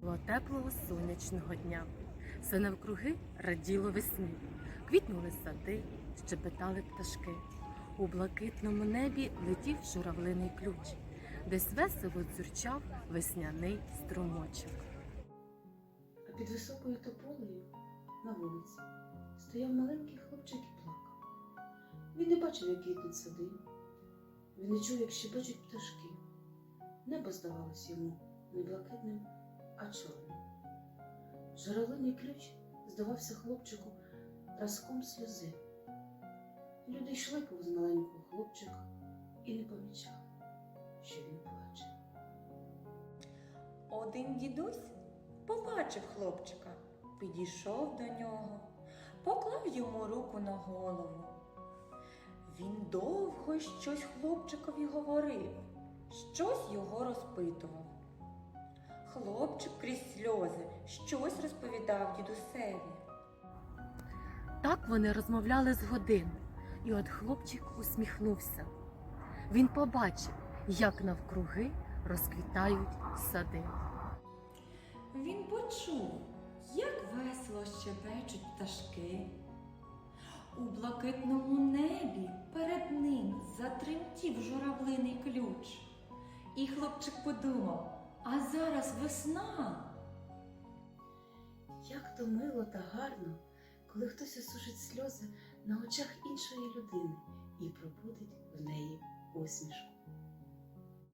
Було теплого сонячного дня. Все навкруги раділо весні. Квітнули сади, щебетали пташки. У блакитному небі летів журавлиний ключ, десь весело дзюрчав весняний струмочок. А під високою тополею на вулиці стояв маленький хлопчик і плакав. Він не бачив, як квітнуть сади. Він не чув, як щебечуть пташки. Небо здавалось йому не блакитним, а чорним. Журавлиний ключ здавався хлопчику разком сльози. Люди йшли повз маленького хлопчика і не помічали, що він плаче. Один дідусь побачив хлопчика, підійшов до нього, поклав йому руку на голову. Він довго щось хлопчикові говорив, щось його розпитував. Хлопчик крізь сльози щось розповідав дідусеві. Так вони розмовляли з години, і от хлопчик усміхнувся. Він побачив, як навкруги розквітають сади. Він почув, як весело щебечуть пташки. У блакитному небі перед ним затремтів журавлиний ключ. І хлопчик подумав, а зараз весна. Як то мило та гарно, коли хтось осушить сльози на очах іншої людини і пробудить в неї усмішку.